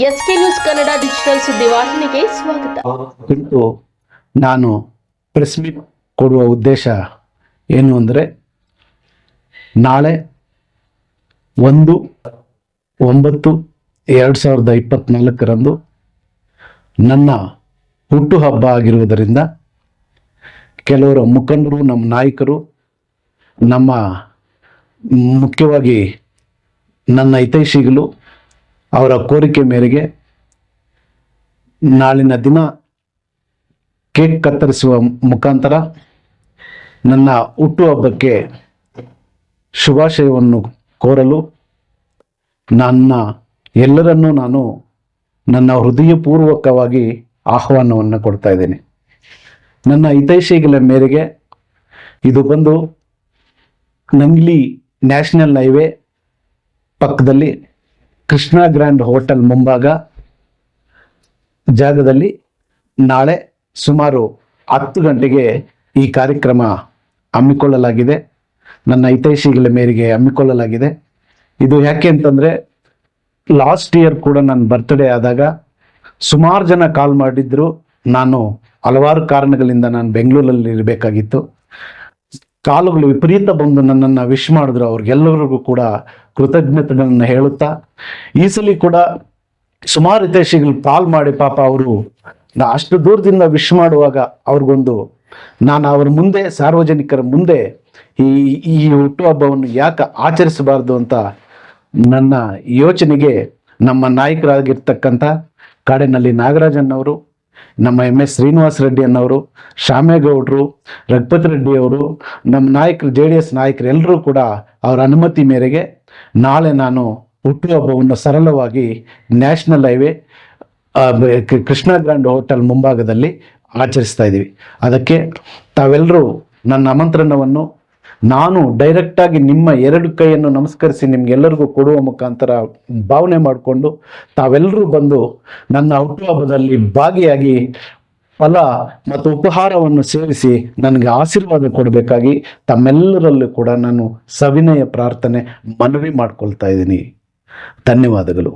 S K news Kannada digital ಸುದ್ದಿವಾಹಿನಿಗೆ ಸ್ವಾಗತ. ನಾನು ಪ್ರೆಸ್ ಮೀಟ್ ಕೊಡುವ ಉದ್ದೇಶ ಏನು ಅಂದರೆ, ನಾಳೆ ಒಂದು ಒಂಬತ್ತು ಎರಡು ಸಾವಿರದ ಇಪ್ಪತ್ತ್ನಾಲ್ಕರಂದು ನನ್ನ ಹುಟ್ಟುಹಬ್ಬ ಆಗಿರುವುದರಿಂದ ಕೆಲವರು ಮುಖಂಡರು, ನಮ್ಮ ನಾಯಕರು, ನಮ್ಮ ಮುಖ್ಯವಾಗಿ ನನ್ನ ಹಿತೈಷಿಗಳು ಅವರ ಕೋರಿಕೆ ಮೇರೆಗೆ ನಾಳಿನ ದಿನ ಕೇಕ್ ಕತ್ತರಿಸುವ ಮುಖಾಂತರ ನನ್ನ ಹುಟ್ಟುಹಬ್ಬಕ್ಕೆ ಶುಭಾಶಯವನ್ನು ಕೋರಲು ನನ್ನ ಎಲ್ಲರನ್ನೂ ನಾನು ನನ್ನ ಹೃದಯಪೂರ್ವಕವಾಗಿ ಆಹ್ವಾನವನ್ನು ಕೊಡ್ತಾ ಇದ್ದೇನೆ. ನನ್ನ ಹಿತೈಷಿಗಳ ಮೇರೆಗೆ ಇದು ಬಂದು ನಂಗ್ಲಿ ನ್ಯಾಷನಲ್ ಹೈವೇ ಪಕ್ಕದಲ್ಲಿ ಕೃಷ್ಣ ಗ್ರ್ಯಾಂಡ್ ಹೋಟೆಲ್ ಮುಂಭಾಗ ಜಾಗದಲ್ಲಿ ನಾಳೆ ಸುಮಾರು ಹತ್ತು ಗಂಟೆಗೆ ಈ ಕಾರ್ಯಕ್ರಮ ಹಮ್ಮಿಕೊಳ್ಳಲಾಗಿದೆ. ನನ್ನ ಹಿತೈಷಿಗಳ ಮೇರೆಗೆ ಹಮ್ಮಿಕೊಳ್ಳಲಾಗಿದೆ. ಇದು ಯಾಕೆ ಅಂತಂದರೆ ಲಾಸ್ಟ್ ಇಯರ್ ಕೂಡ ನನ್ನ ಬರ್ತ್ಡೇ ಆದಾಗ ಸುಮಾರು ಜನ ಕಾಲ್ ಮಾಡಿದ್ರು. ನಾನು ಹಲವಾರು ಕಾರಣಗಳಿಂದ ನಾನು ಬೆಂಗಳೂರಲ್ಲಿ ಇರಬೇಕಾಗಿತ್ತು ಕಾಲುಗಳು ವಿಪರೀತ ಬಂದು ನನ್ನನ್ನು ವಿಶ್ ಮಾಡಿದ್ರು ಅವ್ರಿಗೆಲ್ಲರಿಗೂ ಕೂಡ ಕೃತಜ್ಞತೆಗಳನ್ನು ಹೇಳುತ್ತಾ, ಈ ಸಲ ಕೂಡ ಸುಮಾರು ಹಿತೈಷಿಗಳು ಪಾಲ್ ಮಾಡಿ ಪಾಪ ಅವರು ನಾ ಅಷ್ಟು ದೂರದಿಂದ ವಿಶ್ ಮಾಡುವಾಗ ಅವ್ರಿಗೊಂದು ನಾನು ಅವ್ರ ಮುಂದೆ, ಸಾರ್ವಜನಿಕರ ಮುಂದೆ ಈ ಈ ಹುಟ್ಟುಹಬ್ಬವನ್ನು ಯಾಕೆ ಆಚರಿಸಬಾರ್ದು ಅಂತ ನನ್ನ ಯೋಚನೆಗೆ ನಮ್ಮ ನಾಯಕರಾಗಿರ್ತಕ್ಕಂಥ ಕಾಡಿನಲ್ಲಿ ನಾಗರಾಜನ್ನವರು ನಮ್ಮ ಎಂ ಎಸ್ ಶ್ರೀನಿವಾಸ ರೆಡ್ಡಿ ಅನ್ನೋರು ಶ್ಯಾಮೇಗೌಡರು ರಘುಪತಿ ರೆಡ್ಡಿ ಅವರು, ನಮ್ಮ ನಾಯಕರು, ಜೆ ಡಿ ಎಸ್ ನಾಯಕರು ಎಲ್ಲರೂ ಕೂಡ ಅವರ ಅನುಮತಿ ಮೇರೆಗೆ ನಾಳೆ ನಾನು ಹುಟ್ಟುಹಬ್ಬವನ್ನು ಸರಳವಾಗಿ national highway Krishna grand hotel ಮುಂಭಾಗದಲ್ಲಿ ಆಚರಿಸ್ತಾ ಇದ್ದೀವಿ. ಅದಕ್ಕೆ ತಾವೆಲ್ಲರೂ ನನ್ನ ಆಮಂತ್ರಣವನ್ನು ನಾನು ಡೈರೆಕ್ಟಾಗಿ ನಿಮ್ಮ ಎರಡು ಕೈಯನ್ನು ನಮಸ್ಕರಿಸಿ ನಿಮ್ಗೆಲ್ಲರಿಗೂ ಕೊಡುವ ಮುಖಾಂತರ ಭಾವನೆ ಮಾಡಿಕೊಂಡು ತಾವೆಲ್ಲರೂ ಬಂದು ನನ್ನ ಹುಟ್ಟುಹಬ್ಬದಲ್ಲಿ ಭಾಗಿಯಾಗಿ ಫಲ ಮತ್ತು ಉಪಹಾರವನ್ನು ಸೇವಿಸಿ ನನಗೆ ಆಶೀರ್ವಾದ ಕೊಡಬೇಕಾಗಿ ತಮ್ಮೆಲ್ಲರಲ್ಲೂ ಕೂಡ ನಾನು ಸವಿನಯ ಪ್ರಾರ್ಥನೆ ಮನವಿ ಮಾಡ್ಕೊಳ್ತಾ ಇದ್ದೀನಿ. ಧನ್ಯವಾದಗಳು.